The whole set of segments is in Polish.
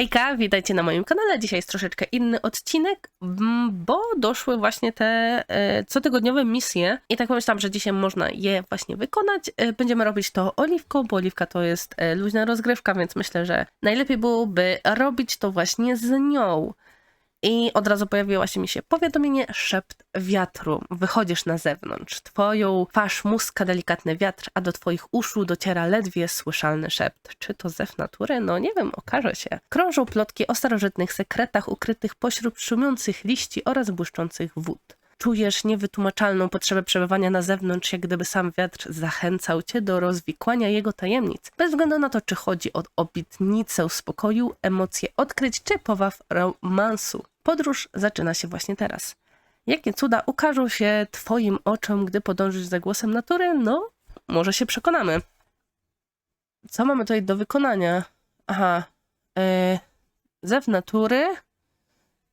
Hejka, witajcie na moim kanale. Dzisiaj jest troszeczkę inny odcinek, mm, bo doszły właśnie te e, cotygodniowe misje i tak pomyślałam, że dzisiaj można je właśnie wykonać. E, będziemy robić to oliwką, bo oliwka to jest e, luźna rozgrywka, więc myślę, że najlepiej byłoby robić to właśnie z nią. I od razu pojawiło się mi się powiadomienie szept wiatru. Wychodzisz na zewnątrz. Twoją twarz muska delikatny wiatr, a do twoich uszu dociera ledwie słyszalny szept. Czy to zew natury? No nie wiem, okaże się. Krążą plotki o starożytnych sekretach ukrytych pośród szumiących liści oraz błyszczących wód. Czujesz niewytłumaczalną potrzebę przebywania na zewnątrz, jak gdyby sam wiatr zachęcał cię do rozwikłania jego tajemnic. Bez względu na to, czy chodzi o obietnicę spokoju, emocje odkryć, czy powaw romansu. Podróż zaczyna się właśnie teraz. Jakie cuda ukażą się twoim oczom, gdy podążysz za głosem natury? No, może się przekonamy. Co mamy tutaj do wykonania? Aha. Yy, zew natury,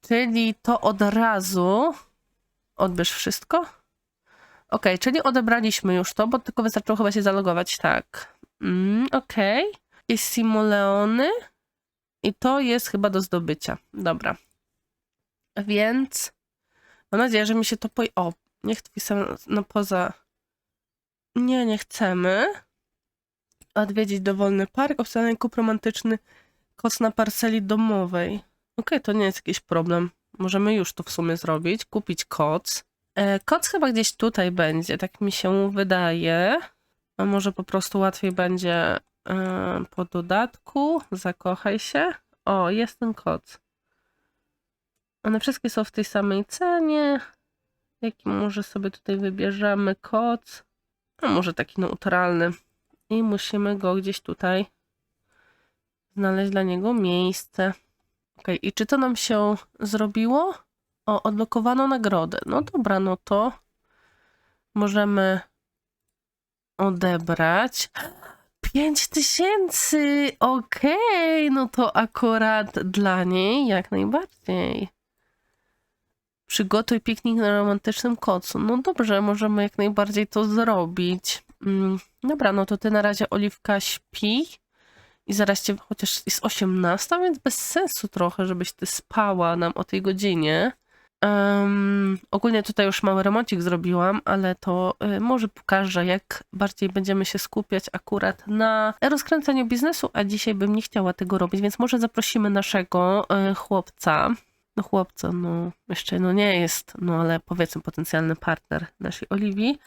czyli to od razu odbierz wszystko. Ok, czyli odebraliśmy już to, bo tylko wystarczyło chyba się zalogować. Tak. Mm, ok. Jest Simoleony i to jest chyba do zdobycia. Dobra. Więc mam nadzieję, że mi się to po... O, niech twój sam... No poza... Nie, nie chcemy. Odwiedzić dowolny park, obstawiony kup romantyczny koc na parceli domowej. Okej, to nie jest jakiś problem. Możemy już to w sumie zrobić. Kupić koc. E, koc chyba gdzieś tutaj będzie, tak mi się wydaje. A może po prostu łatwiej będzie e, po dodatku. Zakochaj się. O, jest ten koc. One wszystkie są w tej samej cenie. Jaki może sobie tutaj wybierzemy koc? A może taki neutralny. I musimy go gdzieś tutaj znaleźć dla niego miejsce. Ok, i czy to nam się zrobiło? O, odblokowano nagrodę. No dobra, no to możemy odebrać. 5 tysięcy! Okej, no to akurat dla niej jak najbardziej. Przygotuj piknik na romantycznym kocu. No dobrze, możemy jak najbardziej to zrobić. Mm, dobra, no to ty na razie Oliwka śpi. I zaraz cię, chociaż jest 18, więc bez sensu trochę, żebyś ty spała nam o tej godzinie. Um, ogólnie tutaj już mały remoncik zrobiłam, ale to y, może pokażę, jak bardziej będziemy się skupiać akurat na rozkręcaniu biznesu, a dzisiaj bym nie chciała tego robić, więc może zaprosimy naszego y, chłopca. No chłopca, no jeszcze no nie jest, no ale powiedzmy potencjalny partner naszej Oliwii.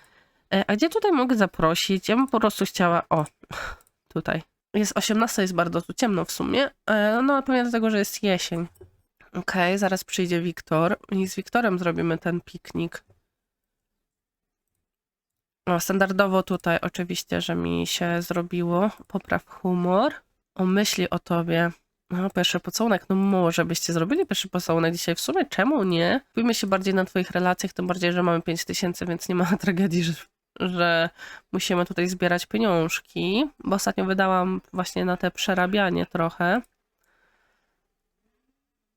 E, a gdzie tutaj mogę zaprosić? Ja bym po prostu chciała, o, tutaj. Jest 18, jest bardzo tu ciemno w sumie. E, no, pewnie dlatego, że jest jesień. Okej, okay, zaraz przyjdzie Wiktor i z Wiktorem zrobimy ten piknik. O, standardowo tutaj oczywiście, że mi się zrobiło. Popraw humor. O myśli o tobie. No, pierwszy pocałunek. No może byście zrobili pierwszy pocałunek dzisiaj w sumie. Czemu nie? Kupimy się bardziej na twoich relacjach, tym bardziej, że mamy 5000, więc nie ma tragedii, że że musimy tutaj zbierać pieniążki, bo ostatnio wydałam właśnie na te przerabianie trochę.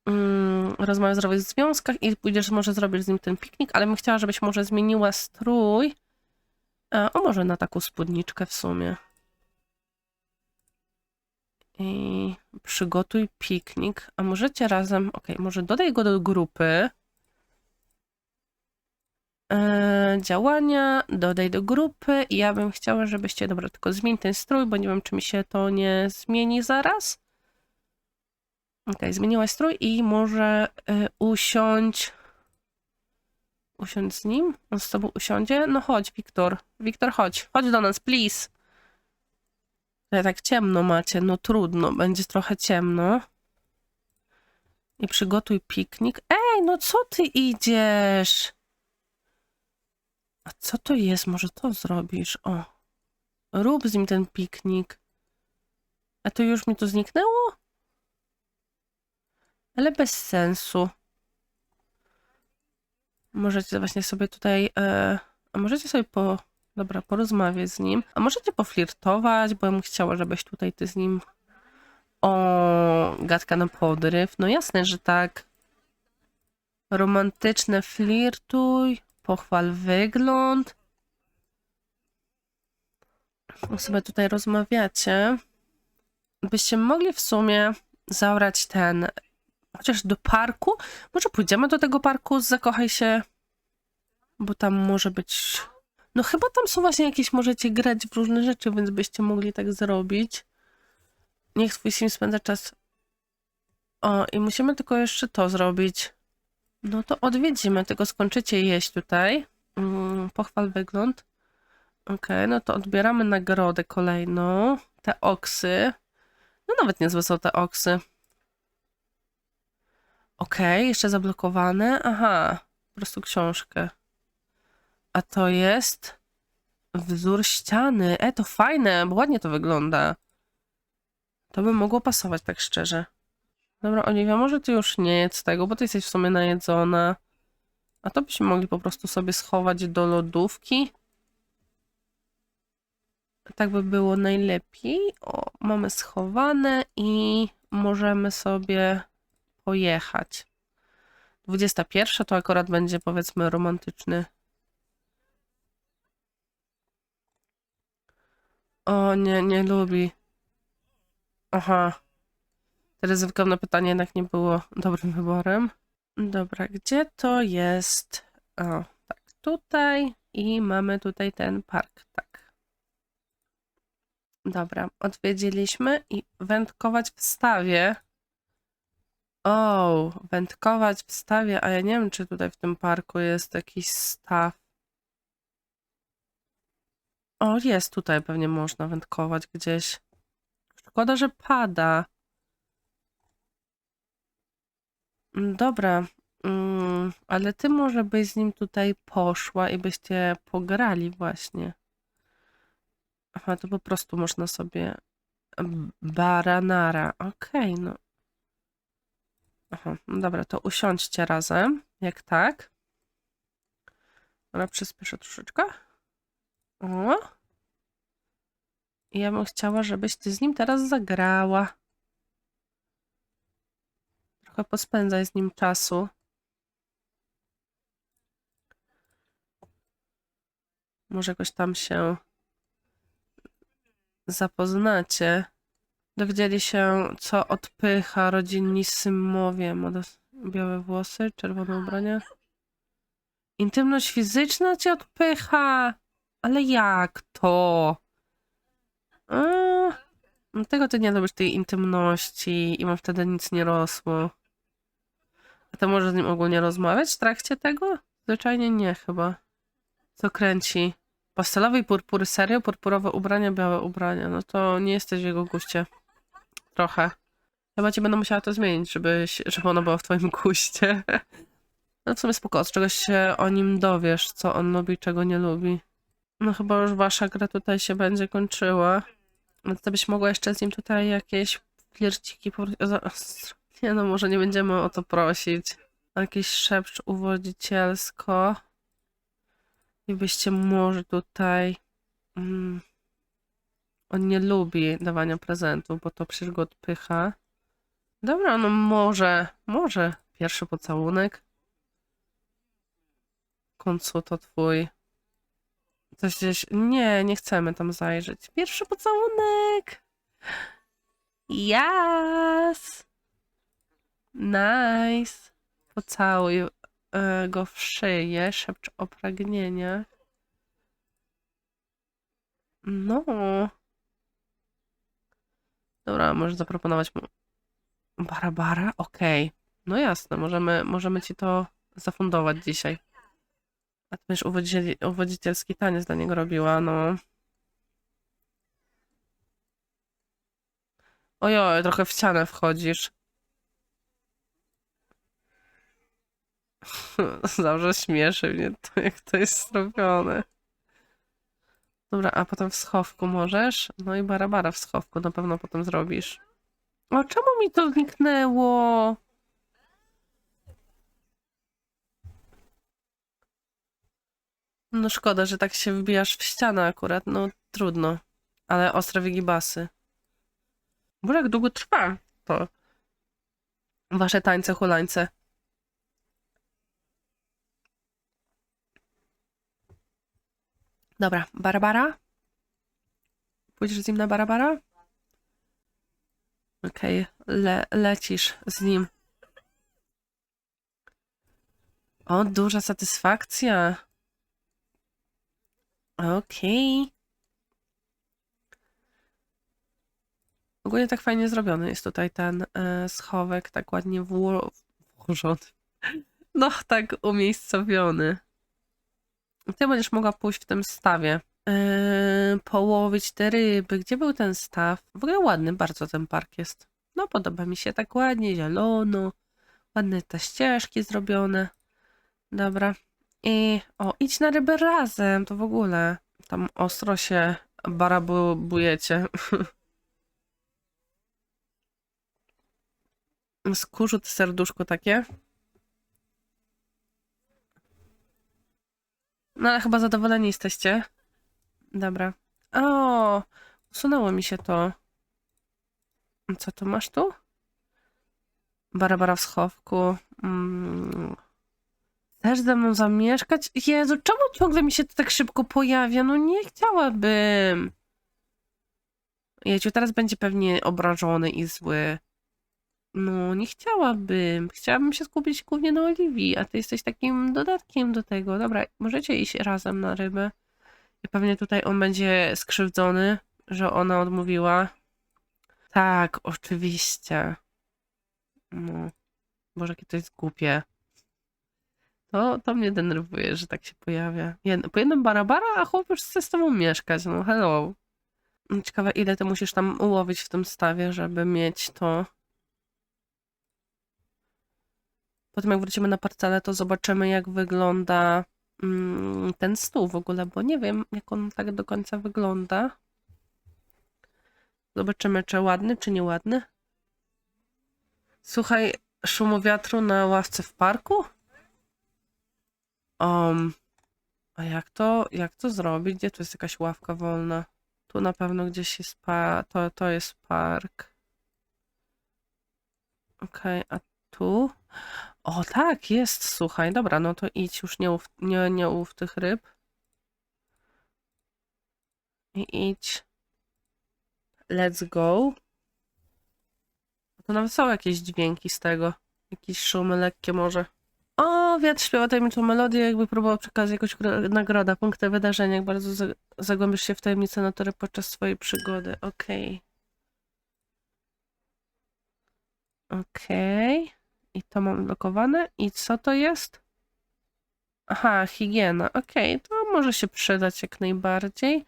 Mm, rozmawiać o związkach i pójdziesz, może zrobisz z nim ten piknik, ale bym chciała, żebyś może zmieniła strój. O, może na taką spódniczkę w sumie. I przygotuj piknik. A możecie razem, ok, może dodaj go do grupy. E, działania, dodaj do grupy i ja bym chciała, żebyście, dobra, tylko zmień ten strój, bo nie wiem, czy mi się to nie zmieni zaraz. Ok, zmieniłaś strój i może y, usiądź. Usiądź z nim? On z tobą usiądzie? No chodź, Wiktor. Wiktor, chodź. Chodź do nas, please. Ale tak ciemno macie, no trudno, będzie trochę ciemno. I przygotuj piknik. Ej, no co ty idziesz? A co to jest? Może to zrobisz? O. Rób z nim ten piknik. A to już mi to zniknęło? Ale bez sensu. Możecie właśnie sobie tutaj... E, a możecie sobie po... Dobra, porozmawiać z nim. A możecie poflirtować, bo ja bym chciała, żebyś tutaj ty z nim... O, gadka na podryw. No jasne, że tak. Romantyczne flirtuj. Pochwal wygląd. sobie tutaj rozmawiacie. Byście mogli w sumie zabrać ten, chociaż do parku. Może pójdziemy do tego parku, zakochaj się, bo tam może być... No chyba tam są właśnie jakieś, możecie grać w różne rzeczy, więc byście mogli tak zrobić. Niech twój sim spędza czas. O, i musimy tylko jeszcze to zrobić. No to odwiedzimy, tylko skończycie jeść tutaj. Mm, pochwal wygląd. Okej, no to odbieramy nagrodę kolejną. Te oksy. No nawet niezłe są te oksy. Okej, jeszcze zablokowane. Aha, po prostu książkę. A to jest wzór ściany. E, to fajne, bo ładnie to wygląda. To by mogło pasować, tak szczerze. Dobra, Oliwia, może ty już nie jedz tego, bo ty jesteś w sumie najedzona. A to byśmy mogli po prostu sobie schować do lodówki. Tak by było najlepiej. O, mamy schowane i możemy sobie pojechać. 21 to akurat będzie powiedzmy romantyczny. O, nie, nie lubi. Aha. To ryzykowne pytanie jednak nie było dobrym wyborem. Dobra, gdzie to jest? O, tak, tutaj i mamy tutaj ten park, tak. Dobra, odwiedziliśmy i wędkować w stawie. O, wędkować w stawie, a ja nie wiem, czy tutaj w tym parku jest jakiś staw. O, jest tutaj, pewnie można wędkować gdzieś. Szkoda, że pada. Mm, Dobra, mm, ale ty może byś z nim tutaj poszła i byście pograli właśnie. Aha, to po prostu można sobie baranara. Okej, no. Aha, no dobra, to usiądźcie razem, jak tak. Dobra, przyspieszę troszeczkę. O. Ja bym chciała, żebyś ty z nim teraz zagrała. Trochę pospędzaj z nim czasu. Może jakoś tam się zapoznacie. Dowiedzieli się, co odpycha rodzinni symowie. Białe włosy, czerwone ubrania. Intymność fizyczna cię odpycha. Ale jak to? No tego ty nie lubisz, tej intymności i mam wtedy nic nie rosło. A to może z nim ogólnie rozmawiać w trakcie tego? Zwyczajnie nie chyba. Co kręci? Pastelowy i purpury, serio? Purpurowe ubrania, białe ubrania. No to nie jesteś w jego guście. Trochę. Chyba ci będę musiała to zmienić, żebyś, żeby ono było w twoim guście. No w sumie spoko, czegoś się o nim dowiesz, co on lubi, czego nie lubi. No chyba już wasza gra tutaj się będzie kończyła. No to byś mogła jeszcze z nim tutaj jakieś flirciki Nie no, może nie będziemy o to prosić. Jakiś szepcz uwodzicielsko. I byście może tutaj... Mm, on nie lubi dawania prezentów, bo to przecież go odpycha. Dobra, no może, może pierwszy pocałunek. W końcu to twój. Coś gdzieś... Nie, nie chcemy tam zajrzeć. Pierwszy pocałunek! Yes! Nice! Pocałuj e, go w szyję, szepcz o pragnieniach. No. Dobra, możesz zaproponować mu Barabara? Okej. No jasne, możemy, możemy ci to zafundować dzisiaj. A będziesz uwodziciel, uwodzicielski taniec dla niego robiła, no. Ojoj, trochę w ścianę wchodzisz. Zawsze śmieszy mnie to, jak to jest zrobione. Dobra, a potem w schowku możesz? No i barabara w schowku na pewno potem zrobisz. O, czemu mi to zniknęło? No szkoda, że tak się wbijasz w ścianę akurat. No trudno. Ale ostre wygibasy. Boże, jak długo trwa to? Wasze tańce, hulańce. Dobra, Barbara? Pójdziesz z nim na Barabara? Okej, le lecisz z nim. O, duża satysfakcja. Okej. Ogólnie tak fajnie zrobiony jest tutaj ten e, schowek, tak ładnie wło- włożony. No, tak umiejscowiony. Ty będziesz mogła pójść w tym stawie. Yy, połowić te ryby. Gdzie był ten staw? W ogóle ładny bardzo ten park jest. No, podoba mi się tak ładnie, zielono. Ładne te ścieżki zrobione. Dobra. I o, idź na ryby razem, to w ogóle. Tam ostro się barabujecie. Skórzut serduszko takie. No ale chyba zadowoleni jesteście. Dobra. O, usunęło mi się to. Co to masz tu? Barabara w schowku. Mm. Chcesz ze mną zamieszkać? Jezu, czemu ciągle mi się to tak szybko pojawia? No nie chciałabym. Jedziu, teraz będzie pewnie obrażony i zły. No, nie chciałabym. Chciałabym się skupić głównie na Oliwii, a ty jesteś takim dodatkiem do tego. Dobra, możecie iść razem na rybę. I pewnie tutaj on będzie skrzywdzony, że ona odmówiła. Tak, oczywiście. No. Boże, jakie to jest głupie. To, to mnie denerwuje, że tak się pojawia. Jed po jednym barabara, a chłop już chce z tobą mieszkać. No hello. Ciekawe, ile ty musisz tam ułowić w tym stawie, żeby mieć to. Potem jak wrócimy na parcelę, to zobaczymy, jak wygląda mm, ten stół w ogóle, bo nie wiem, jak on tak do końca wygląda. Zobaczymy, czy ładny, czy nieładny. Słuchaj, szumu wiatru na ławce w parku? Um, a jak to, jak to zrobić? Gdzie tu jest jakaś ławka wolna? Tu na pewno gdzieś jest pa to, to jest park. Okej, a tu? O tak, jest, słuchaj. Dobra, no to idź już nie łów, nie, nie łów tych ryb. I idź. Let's go. To nawet są jakieś dźwięki z tego. Jakieś szumy lekkie może. O, wiatr śpiewa tajemniczą melodię, jakby próbował przekazać jakąś gro- nagrodę. Punkty wydarzenia, jak bardzo za- zagłębisz się w tajemnicę natury podczas swojej przygody. Okej. Okej. I to mam blokowane. I co to jest? Aha, higiena. Okej, to może się przydać jak najbardziej.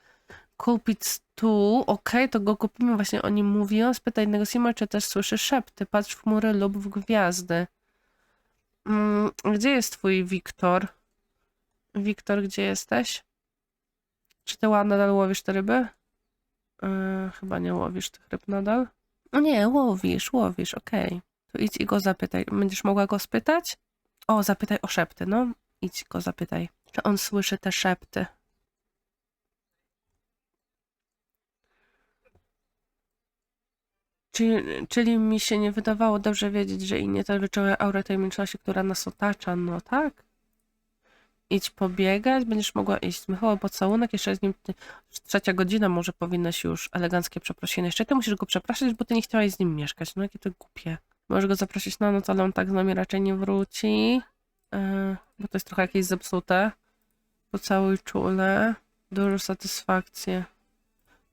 Kupić stół. Okej, to go kupimy. Właśnie o nim mówiłam. Spytaj innego Sima, czy też słyszy szepty. Patrz w chmury lub w gwiazdy. Mm, gdzie jest twój Wiktor? Wiktor, gdzie jesteś? Czy ty nadal łowisz te ryby? Yy, chyba nie łowisz tych ryb nadal. No nie, łowisz, łowisz, okej. To idź i go zapytaj. Będziesz mogła go spytać? O, zapytaj o szepty, no. Idź go zapytaj. Czy on słyszy te szepty? Czyli, czyli mi się nie wydawało dobrze wiedzieć, że inni też wyczuły aurę tajemniczości, która nas otacza. No tak. Idź pobiegać, będziesz mogła iść. Michał, pocałunek, jeszcze z nim trzecia godzina, może powinnaś już eleganckie przeprosiny. Jeszcze ty musisz go przepraszać, bo ty nie chciałaś z nim mieszkać. No jakie to głupie. Możesz go zaprosić na noc, ale on tak z nami raczej nie wróci. Yy, bo to jest trochę jakieś zepsute. Pocałuj czule. Dużo satysfakcji.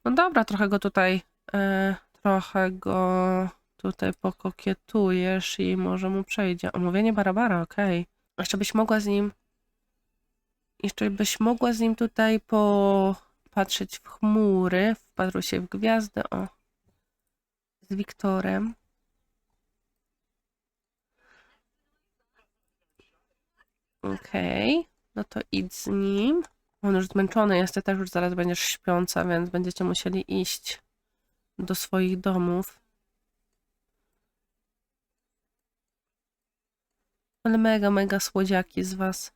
No dobra, trochę go tutaj... Yy, trochę go tutaj pokokietujesz i może mu przejdzie. Omówienie Barabara, okej. Jeszcze byś mogła z nim... Jeszcze byś mogła z nim tutaj popatrzeć w chmury, wpatruj się w gwiazdę, o. Z Wiktorem. Okej, no to idź z nim. On już zmęczony jest, ty też już zaraz będziesz śpiąca, więc będziecie musieli iść do swoich domów. Ale mega, mega słodziaki z was.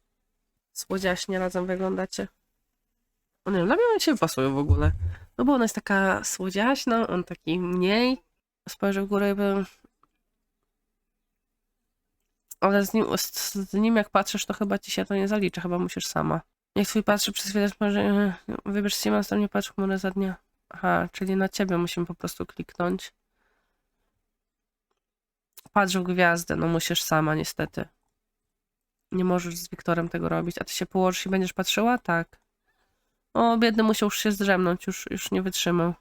Słodziaśnie razem wyglądacie. O nie, dla mnie się pasują w ogóle. No bo ona jest taka słodziaśna, on taki mniej. Spojrzę w górę i bym... Ale z nim, z, z nim jak patrzysz, to chyba ci się to nie zaliczy, chyba musisz sama. Jak twój patrzy przez chwilę, spojrzy, wybierz się, następnie patrz w chmurę za dnia. Aha, czyli na ciebie musimy po prostu kliknąć. patrz w gwiazdę, no musisz sama niestety. Nie możesz z Wiktorem tego robić. A ty się położysz i będziesz patrzyła? Tak. O, biedny musiał już się zdrzemnąć, już, już nie wytrzymał.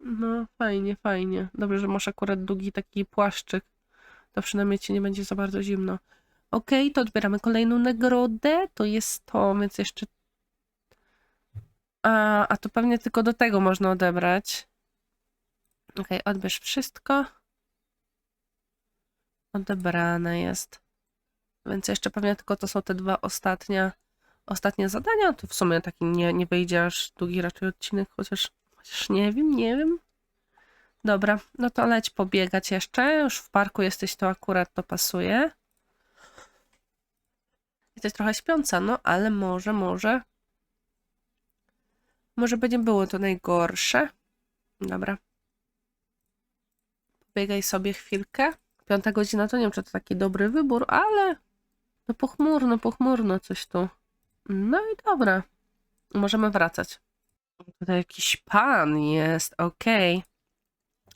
No, fajnie, fajnie. Dobrze, że masz akurat długi taki płaszczyk. To przynajmniej ci nie będzie za bardzo zimno. Okej, to odbieramy kolejną nagrodę. To jest to, więc jeszcze. A, a to pewnie tylko do tego można odebrać. Okej, odbierz wszystko. Odebrane jest. Więc jeszcze pewnie tylko to są te dwa ostatnie, ostatnie zadania. To w sumie taki nie, nie wyjdzie aż długi raczej odcinek, chociaż, chociaż nie wiem, nie wiem. Dobra, no to leć pobiegać jeszcze. Już w parku jesteś, to akurat to pasuje. Jesteś trochę śpiąca, no ale może, może. Może będzie było to najgorsze. Dobra. Pobiegaj sobie chwilkę. Piąta godzina to nie wiem, czy to taki dobry wybór, ale no pochmurno, pochmurno coś tu. No i dobra. Możemy wracać. Tutaj jakiś pan jest, okej.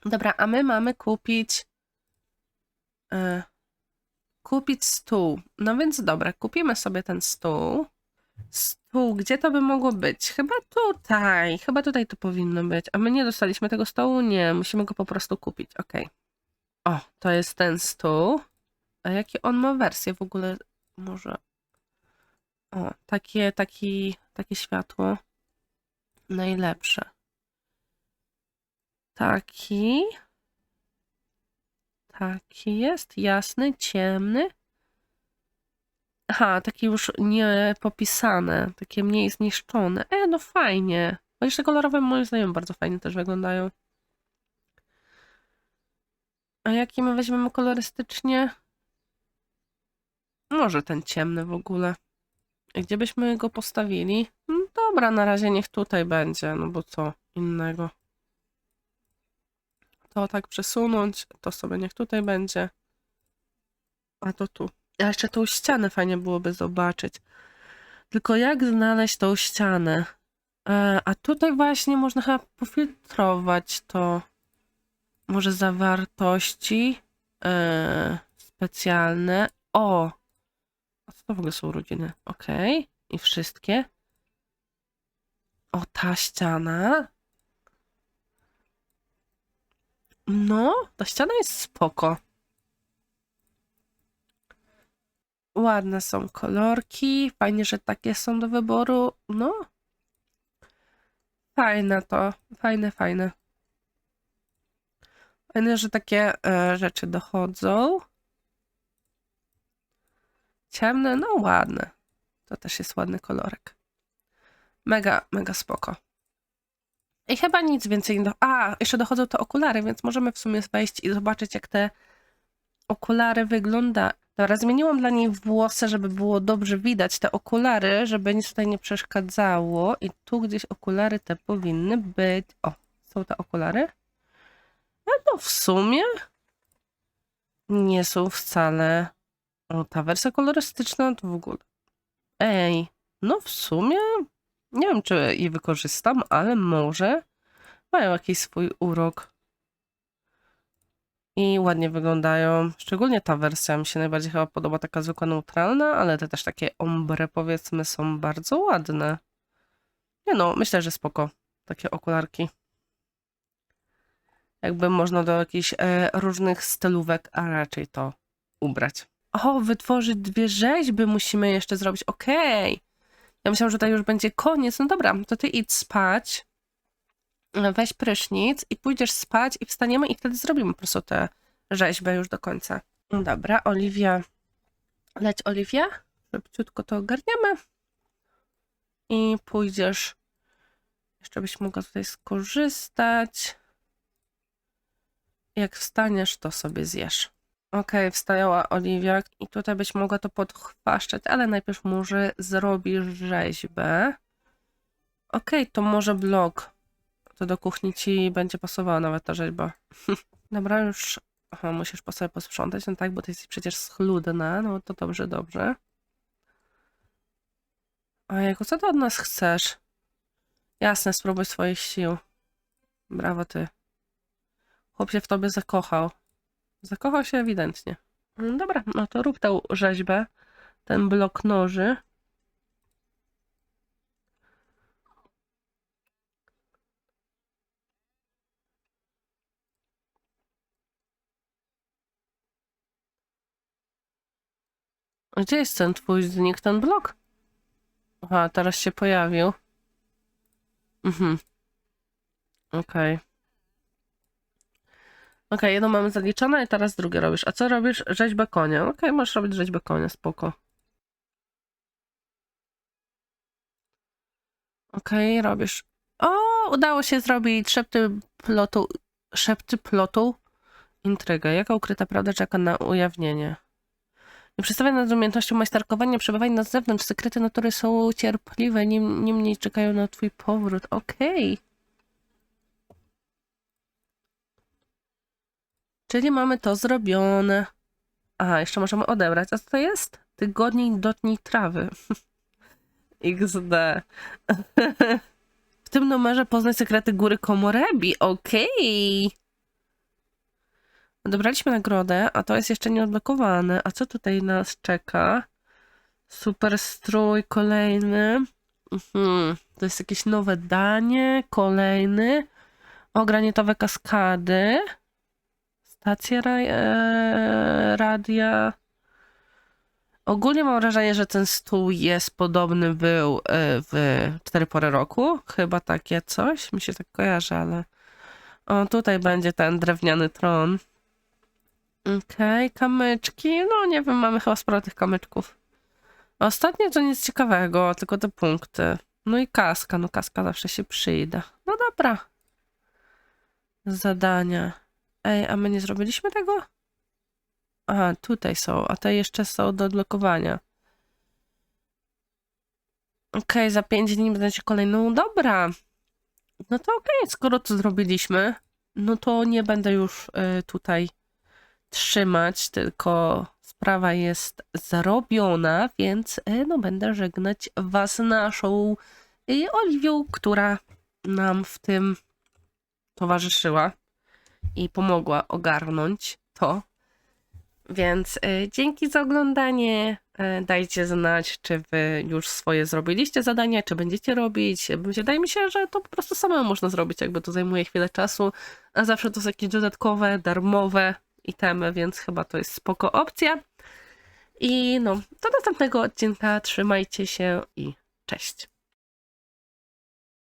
Dobra, a my mamy kupić. Kupić stół. No więc dobra, kupimy sobie ten stół. Stół, gdzie to by mogło być? Chyba tutaj. Chyba tutaj to powinno być. A my nie dostaliśmy tego stołu? Nie, musimy go po prostu kupić. Okej. O, to jest ten stół. A jakie on ma wersje w ogóle? Może. O, takie, taki, takie światło. Najlepsze. Taki. Taki jest, jasny, ciemny. Aha, takie już nie popisane, takie mniej zniszczone. E, no fajnie. Chociaż te kolorowe moim zdaniem bardzo fajnie też wyglądają. A jaki my weźmiemy kolorystycznie? Może ten ciemny w ogóle. Gdzie byśmy go postawili? No dobra, na razie niech tutaj będzie, no bo co innego. To tak przesunąć, to sobie niech tutaj będzie. A to tu. A jeszcze tą ścianę fajnie byłoby zobaczyć. Tylko jak znaleźć tą ścianę? E, a tutaj właśnie można chyba pofiltrować to. Może zawartości e, specjalne. O! A co to w ogóle są urodziny? Okej. I wszystkie. O, ta ściana. No, ta ściana jest spoko. Ładne są kolorki. Fajnie, że takie są do wyboru. No. Fajne to. Fajne, fajne. Fajne, że takie e, rzeczy dochodzą. Ciemne, no ładne. To też jest ładny kolorek. Mega, mega spoko. I chyba nic więcej do... A, jeszcze dochodzą te okulary, więc możemy w sumie wejść i zobaczyć, jak te okulary wygląda. Dobra, zmieniłam dla niej włosy, żeby było dobrze widać te okulary, żeby nic tutaj nie przeszkadzało. I tu gdzieś okulary te powinny być. O, są te okulary. No to w sumie nie są wcale. O, ta wersja kolorystyczna to w ogóle. Ej, no w sumie nie wiem, czy je wykorzystam, ale może mają jakiś swój urok. I ładnie wyglądają. Szczególnie ta wersja mi się najbardziej chyba podoba, taka zwykła neutralna, ale te też takie ombre powiedzmy są bardzo ładne. Nie no, myślę, że spoko. Takie okularki. Jakby można do jakichś e, różnych stylówek, a raczej to ubrać. O, wytworzyć dwie rzeźby musimy jeszcze zrobić. Okej. Ja myślałam, że to już będzie koniec. No dobra, to ty idź spać. Weź prysznic i pójdziesz spać i wstaniemy i wtedy zrobimy po prostu tę rzeźbę już do końca. No Dobra, Oliwia. Leć, Oliwia. Szybciutko to ogarniemy. I pójdziesz. Jeszcze byś mogła tutaj skorzystać. Jak wstaniesz, to sobie zjesz. Okej, wstała Oliwia i tutaj byś mogła to podchwaszczać, ale najpierw może zrobisz rzeźbę. Okej, to może blok. To do kuchni ci będzie pasowała nawet ta rzeźba. Dobra, już... Aha, musisz po sobie posprzątać, no tak, bo ty jesteś przecież schludna, no to dobrze, dobrze. Ojejku, co ty od nas chcesz? Jasne, spróbuj swoich sił. Brawo ty. Chłop się w tobie zakochał. Zakochał się ewidentnie. Mm, Dobra, no to rób tę rzeźbę. Ten blok noży. Gdzie jest ten twój znik, ten blok? Aha, teraz się pojawił. Mhm. Okej. Okej, jedno mamy zaliczone i teraz drugie robisz. A co robisz? Rzeźbę konia. Okej, możesz robić rzeźbę konia, spoko. Okej, robisz. O, udało się zrobić szepty plotu, szepty plotu. Intrygę. Jaka ukryta prawda czeka na ujawnienie? Nie przedstawia nad umiejętnością majsterkowania, przebywań na zewnątrz. Sekrety natury są cierpliwe, niemniej czekają na twój powrót. Okej. Czyli mamy to zrobione. Aha, jeszcze możemy odebrać. A co to jest? Tygodnik dotnij trawy. XD. W tym numerze poznaj sekrety góry Komorebi. Okej. Odebraliśmy nagrodę, a to jest jeszcze nieodblokowane. A co tutaj nas czeka? Super strój kolejny. Mhm. To jest jakieś nowe danie. Kolejny. O, granitowe kaskady. Stacja ra e, radia. Ogólnie mam wrażenie, że ten stół jest podobny był e, w Cztery Pory Roku. Chyba takie coś. Mi się tak kojarzy, ale... O, tutaj będzie ten drewniany tron. Okej, kamyczki. No nie wiem, mamy chyba sporo tych kamyczków. Ostatnie to nic ciekawego, tylko te punkty. No i kaska, no kaska zawsze się przyda. No dobra. Zadania. Ej, a my nie zrobiliśmy tego? Aha, tutaj są, a te jeszcze są do odblokowania. Okej, za 5 dni będzie kolejną. Dobra. No to okej, skoro to zrobiliśmy, no to nie będę już y, tutaj trzymać, tylko sprawa jest zarobiona, więc y, no będę żegnać was naszą y, Oliwią, która nam w tym towarzyszyła i pomogła ogarnąć to. Więc y, dzięki za oglądanie. Y, dajcie znać, czy wy już swoje zrobiliście zadania, czy będziecie robić. Wydaje mi się, że to po prostu samemu można zrobić, jakby to zajmuje chwilę czasu, a zawsze to są jakieś dodatkowe, darmowe itemy, więc chyba to jest spoko opcja. I no, do następnego odcinka trzymajcie się i cześć.